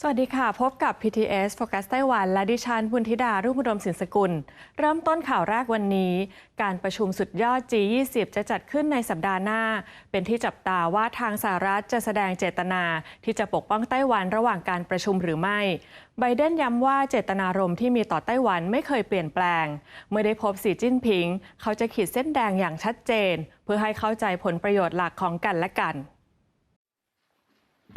สวัสดีค่ะ พบกับ PTS Focus ไต้หวัน และดิฉันพุนธิดา รุ่งอุดมศิลปสกุล เริ่มต้นข่าวแรกวันนี้ การประชุมสุดยอด G20 จะจัดขึ้นในสัปดาห์หน้า เป็นที่จับตาว่าทางสหรัฐจะแสดงเจตนา ที่จะปกป้องไต้หวันระหว่างการประชุมหรือไม่ ไบเดนย้ำว่าเจตนารมณ์ที่มีต่อไต้หวันไม่เคยเปลี่ยนแปลง เมื่อได้พบสีจิ้นผิง เขาจะขีดเส้นแดงอย่างชัดเจน เพื่อให้เข้าใจผลประโยชน์หลักของกันและกัน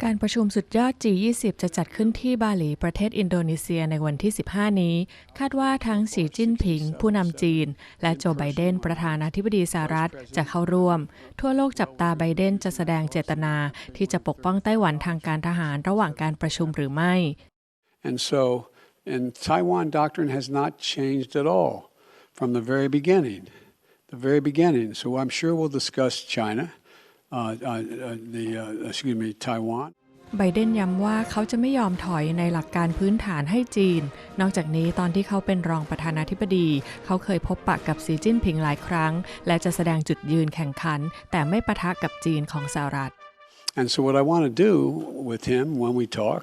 การประชุมสุดยอด G20 จะจัดขึ้นที่บาหลีประเทศอินโดนีเซียในวันที่ 15 นี้ คาดว่าทั้งสีจิ้นผิง ผู้นำจีน และโจไบเดน ประธานาธิบดีสหรัฐจะเข้าร่วม ทั่วโลกจับตาไบเดนจะแสดงเจตนา ที่จะปกป้องไต้หวันทางการทหารระหว่างการประชุมหรือไม่ And so, and Taiwan doctrine has not changed at all from the very beginning. The very beginning. So I'm sure we'll discuss China, the uh, excuse me, Taiwan. ไบเดนย้ำว่าเขาจะไม่ยอมถอยในหลักการพื้นฐานให้จีน นอกจากนี้ตอนที่เขาเป็นรองประธานาธิบดี เขาเคยพบปะกับสีจิ้นผิงหลายครั้ง และจะแสดงจุดยืนแข่งขัน แต่ไม่ปะทะกับจีนของสหรัฐ And so what I want to do with him when we talk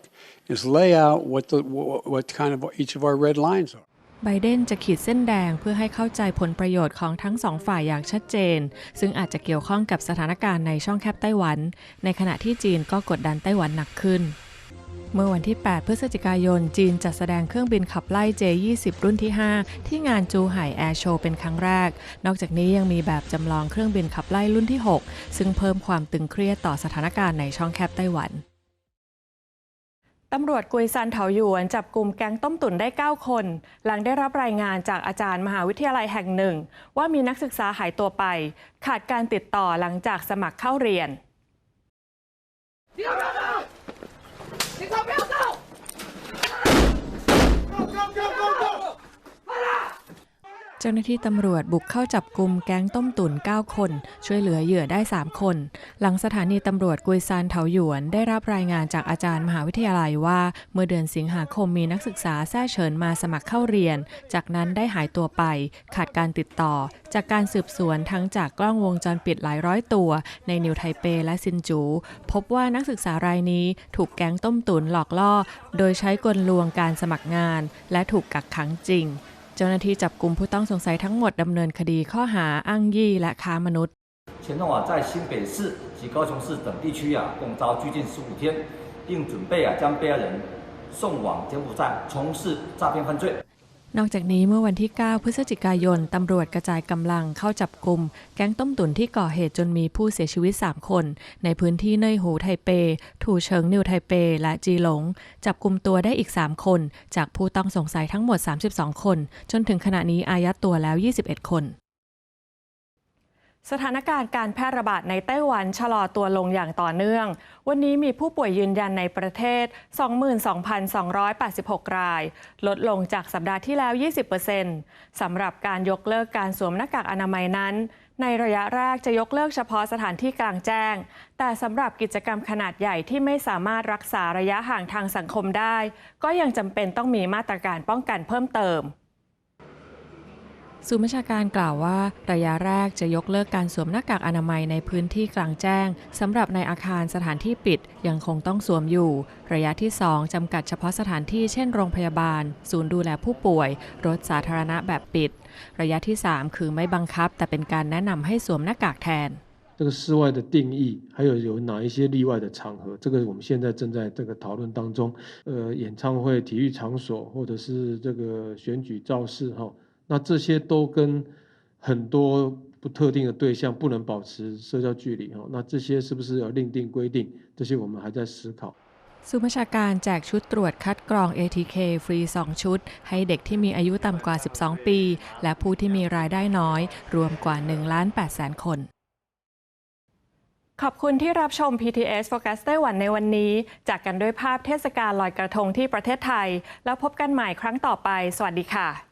is lay out what the what, what kind of each of our red lines are. ไบเดนจะขีดเส้นแดงเพื่อให้เข้าใจผลประโยชน์ของทั้งสองฝ่ายอย่างชัดเจน ซึ่งอาจจะเกี่ยวข้องกับสถานการณ์ในช่องแคบไต้หวัน ในขณะที่จีนก็กดดันไต้หวันหนักขึ้น เมื่อวันที่ 8 พฤศจิกายน จีนจัดแสดงเครื่องบินขับไล่ J20 รุ่นที่ 5 ที่งานจูไห่แอร์โชว์เป็นครั้งแรก นอกจากนี้ยังมีแบบจำลองเครื่องบินขับไล่รุ่นที่ 6 ซึ่งเพิ่มความตึงเครียดต่อสถานการณ์ในช่องแคบไต้หวัน ตำรวจกุยซันเถาหยวนจับกลุ่มแก๊งต้มตุ๋นได้ 9 คน หลังได้รับรายงานจากอาจารย์มหาวิทยาลัยแห่งหนึ่ง ว่ามีนักศึกษาหายตัวไป ขาดการติดต่อหลังจากสมัครเข้าเรียน จ้าหน้าที่ตำรวจบุกเข้าจับกลุ่มแก๊งต้มตุ๋น9 คน ช่วยเหลือเหยื่อได้ 3 คน หลังสถานีตำรวจกุยซานเถาหยวน ได้รับรายงานจากอาจารย์มหาวิทยาลัยว่า เมื่อเดือนสิงหาคมมีนักศึกษาแท้เฉินมาสมัครเข้าเรียน จากนั้นได้หายตัวไป ขาดการติดต่อ จากการสืบสวนทั้งจากกล้องวงจรปิดหลายร้อยตัว ในนิวไทเปและซินจู พบว่านักศึกษารายนี้ถูกแก๊งต้มตุ๋นหลอกล่อ โดยใช้กลลวงการสมัครงาน และถูกกักขังจริง เจ้าหน้าที่จับกลุ่มผู้ต้องสงสัยทั้งหมดดำเนินคดีข้อหาอ้างยี่และค้ามนุษย์ 前弄啊在新北市及高雄市等地区啊共遭拘禁十五天，并准备啊将被害人送往柬埔寨从事诈骗犯罪。 นอกจากนี้เมื่อวันที่ 9 พฤศจิกายน ตำรวจกระจายกำลังเข้าจับกลุ่มแก๊งต้มตุ๋นที่ก่อเหตุจนมีผู้เสียชีวิต 3 คน ในพื้นที่เนยหูไทเป ถูเฉิงนิวไทเป และจีหลง จับกลุ่มตัวได้อีก 3 คน จากผู้ต้องสงสัยทั้งหมด 32 คน จนถึงขณะนี้อายัดตัวแล้ว 21 คน สถานการณ์การแพร่ระบาดในไต้หวันชะลอตัวลงอย่างต่อเนื่อง วันนี้มีผู้ป่วยยืนยันในประเทศ 22,286 ราย ลดลงจากสัปดาห์ที่แล้ว 20%สำหรับการยกเลิกการสวมหน้ากากอนามัยนั้น ในระยะแรกจะยกเลิกเฉพาะสถานที่กลางแจ้ง แต่สำหรับกิจกรรมขนาดใหญ่ที่ไม่สามารถรักษาระยะห่างทางสังคมได้ ก็ยังจำเป็นต้องมีมาตรการป้องกันเพิ่มเติม ศูนย์บัญชาการกล่าวว่า ระยะแรกจะยกเลิกการสวมหน้ากากอนามัยในพื้นที่กลางแจ้งสำหรับในอาคารสถานที่ปิดยังคงต้องสวมอยู่ ระยะที่ 2จำกัดเฉพาะสถานที่เช่นโรงพยาบาล ศูนย์ดูแลผู้ป่วย รถสาธารณะแบบปิด ระยะที่ 3 คือไม่บังคับ แต่เป็นการแนะนำให้สวมหน้ากากแทน 这个室外的定义，还有有哪一些例外的场合，这个我们现在正在这个讨论当中。呃，演唱会、体育场所或者是这个选举造势哈， 那这些都跟很多不特定的对象不能保持社交距离哈，那这些是不是要另定规定？这些我们还在思考。 ศูนย์บัญชาการแจกชุดตรวจคัดกรอง ATK ฟรี 2 ชุด ให้เด็กที่มีอายุต่ำกว่า 12 ปี และผู้ที่มีรายได้น้อย รวมกว่า1ล้าน8แสนคน ขอบคุณที่รับชม PTS Focus ไต้หวันในวันนี้ จากกันด้วยภาพเทศกาลลอยกระทงที่ประเทศไทย แล้วพบกันใหม่ครั้งต่อไป สวัสดีค่ะ